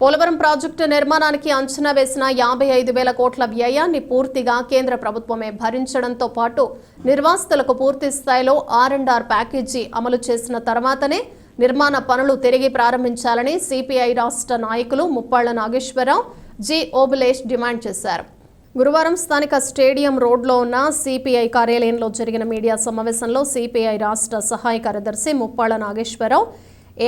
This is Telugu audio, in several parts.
పోలవరం ప్రాజెక్టు నిర్మాణానికి అంచనా వేసిన యాభై ఐదు వేల కోట్ల వ్యయాన్ని పూర్తిగా కేంద్ర ప్రభుత్వమే భరించడంతో పాటు నిర్వాసితులకు పూర్తి స్థాయిలో ఆర్ అండ్ ఆర్ ప్యాకేజీ అమలు చేసిన తర్వాతనే నిర్మాణ పనులు తిరిగి ప్రారంభించాలని సిపిఐ రాష్ట్ర నాయకులు ముప్పాళ్ళ నాగేశ్వరరావు జి. ఓబులేష్ డిమాండ్ చేశారు. గురువారం స్థానిక స్టేడియం రోడ్లో ఉన్న సిపిఐ కార్యాలయంలో జరిగిన మీడియా సమావేశంలో సిపిఐ రాష్ట్ర సహాయ కార్యదర్శి ముప్పాళ్ళ నాగేశ్వరరావు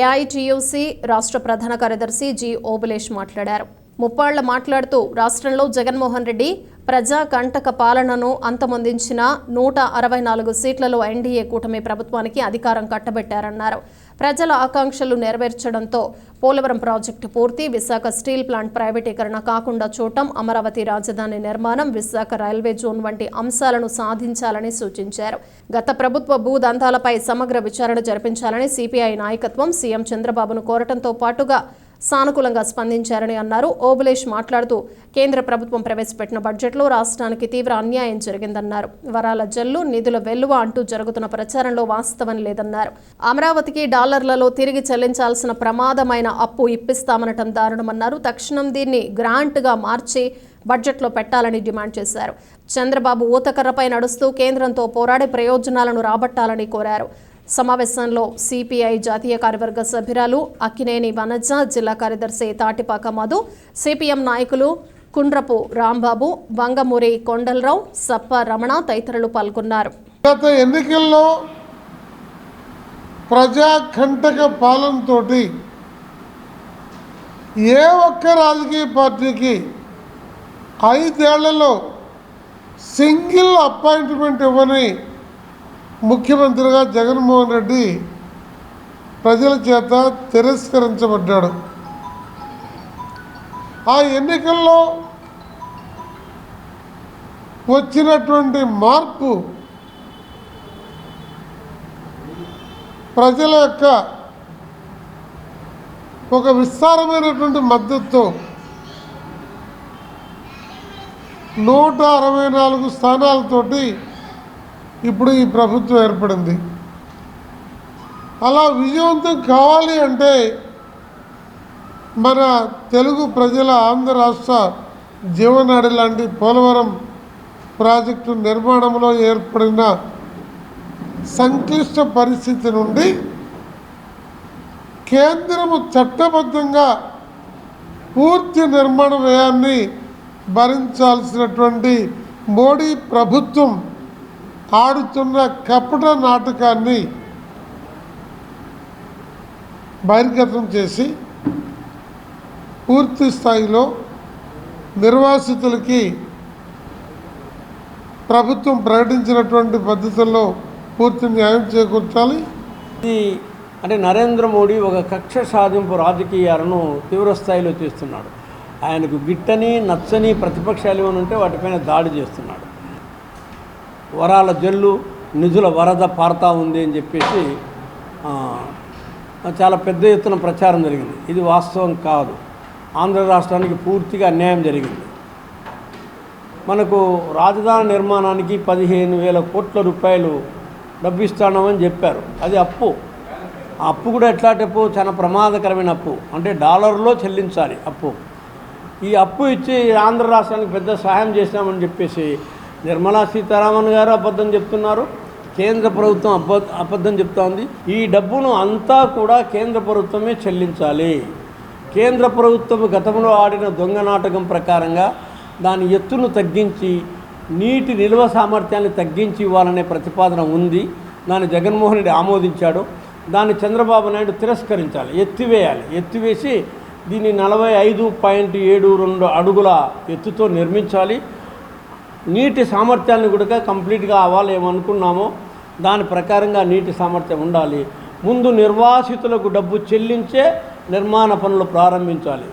ఏఐటీయూసీ రాష్ట్ర ప్రధాన కార్యదర్శి జి ఓబులేష్ మాట్లాడారు. ముప్పాళ్ళ మాట్లాడుతూ రాష్ట్రంలో జగన్మోహన్ రెడ్డి ప్రజా కంటక పాలనను అంతమొందించిన నూట అరవై నాలుగు సీట్లలో ఎన్డీఏ కూటమి ప్రభుత్వానికి అధికారం కట్టబెట్టారన్నారు. ప్రజల ఆకాంక్షలు నెరవేర్చడంతో పోలవరం ప్రాజెక్టు పూర్తి విశాఖ స్టీల్ ప్లాంట్ ప్రైవేటీకరణ కాకుండా చూడటం అమరావతి రాజధాని నిర్మాణం విశాఖ రైల్వే జోన్ వంటి అంశాలను సాధించాలని సూచించారు. గత ప్రభుత్వ భూదంతాలపై సమగ్ర విచారణ జరిపించాలని సిపిఐ నాయకత్వం సీఎం చంద్రబాబును కోరటంతో పాటుగా సానుకూలంగా స్పందించారని అన్నారు. ఓబులేష్ మాట్లాడుతూ కేంద్ర ప్రభుత్వం ప్రవేశపెట్టిన బడ్జెట్లో రాష్ట్రానికి తీవ్ర అన్యాయం జరిగిందన్నారు. వరాల జల్లు నిధుల వెల్లువ అంటూ జరుగుతున్న ప్రచారంలో వాస్తవం లేదన్నారు. అమరావతికి డాలర్లలో తిరిగి చెల్లించాల్సిన ప్రమాదమైన అప్పు ఇప్పిస్తామనటం దారుణమన్నారు. తక్షణం దీన్ని గ్రాంట్గా మార్చి బడ్జెట్లో పెట్టాలని డిమాండ్ చేశారు. చంద్రబాబు ఊతకర్రపై నడుస్తూ కేంద్రంతో పోరాడి ప్రయోజనాలను రాబట్టాలని కోరారు. సమావేశంలో సిపిఐ జాతీయ కార్యవర్గ సభ్యురాలు అక్కినేని వనజ జిల్లా కార్యదర్శి తాటిపాక మధు సిపిఎం నాయకులు కుండ్రపు రాంబాబు వంగమూరి కొండలరావు సప్ప రమణ తదితరులు పాల్గొన్నారు. గత ఎన్నికల్లో ప్రజాకంటక పాలనతో ఏ ఒక్క రాజకీయ పార్టీకి ఐదేళ్ళలో సింగిల్ అపాయింట్మెంట్ ఇవ్వని ముఖ్యమంత్రిగా జగన్మోహన్ రెడ్డి ప్రజల చేత తిరస్కరించబడ్డాడు. ఆ ఎన్నికల్లో వచ్చినటువంటి మార్పు ప్రజల యొక్క ఒక విస్తారమైనటువంటి మద్దతుతో నూట అరవై నాలుగు స్థానాలతోటి ఇప్పుడు ఈ ప్రభుత్వం ఏర్పడింది. అలా విజయవంతం కావాలి అంటే మన తెలుగు ప్రజల ఆంధ్ర రాష్ట్ర జీవనాడి లాంటి పోలవరం ప్రాజెక్టు నిర్మాణంలో ఏర్పడిన సంక్లిష్ట పరిస్థితి నుండి కేంద్రము చట్టబద్ధంగా పూర్తి నిర్మాణ వ్యయాన్ని భరించాల్సినటువంటి మోడీ ప్రభుత్వం ఆడుతున్న కపట నాటకాన్ని బహిర్గతం చేసి పూర్తి స్థాయిలో నిర్వాసితులకి ప్రభుత్వం ప్రకటించినటువంటి పద్ధతుల్లో పూర్తి న్యాయం చేకూర్చాలి. ఇది అంటే నరేంద్ర మోడీ ఒక కక్ష సాధింపు రాజకీయాలను తీవ్రస్థాయిలో చేస్తున్నాడు. ఆయనకు గిట్టని నచ్చని ప్రతిపక్షాలు ఏమైనా ఉంటే వాటిపైన దాడి చేస్తున్నాడు. వరాల జల్లు నిధుల వరద పారుతా ఉంది అని చెప్పేసి చాలా పెద్ద ఎత్తున ప్రచారం జరిగింది. ఇది వాస్తవం కాదు. ఆంధ్ర రాష్ట్రానికి పూర్తిగా అన్యాయం జరిగింది. మనకు రాజధాని నిర్మాణానికి పదిహేను వేల కోట్ల రూపాయలు డబ్బు ఇస్తామని చెప్పారు. అది అప్పు. ఆ అప్పు కూడా ఎట్లాంటి అప్పు? చాలా ప్రమాదకరమైన అప్పు. అంటే డాలర్లో చెల్లించాలి అప్పు. ఈ అప్పు ఇచ్చి ఆంధ్ర రాష్ట్రానికి పెద్ద సహాయం చేసినామని చెప్పేసి నిర్మలా సీతారామన్ గారు అబద్ధం చెప్తున్నారు. కేంద్ర ప్రభుత్వం అబ అబద్ధం చెప్తోంది. ఈ డబ్బును అంతా కూడా కేంద్ర ప్రభుత్వమే చెల్లించాలి. కేంద్ర ప్రభుత్వం గతంలో ఆడిన దొంగ నాటకం ప్రకారంగా దాని ఎత్తును తగ్గించి నీటి నిల్వ సామర్థ్యాన్ని తగ్గించి ఇవ్వాలనే ప్రతిపాదన ఉంది. దాన్ని జగన్మోహన్ రెడ్డి ఆమోదించాడు. దాన్ని చంద్రబాబు నాయుడు తిరస్కరించాలి. ఎత్తివేయాలి. ఎత్తివేసి దీన్ని నలభై ఐదు పాయింట్ ఏడు రెండు అడుగుల ఎత్తుతో నిర్మించాలి. నీటి సామర్థ్యాన్ని కూడా కంప్లీట్గా అవ్వాలి ఏమనుకున్నామో దాని ప్రకారంగా నీటి సామర్థ్యం ఉండాలి. ముందు నిర్వాసితులకు డబ్బు చెల్లించే నిర్మాణ పనులు ప్రారంభించాలి.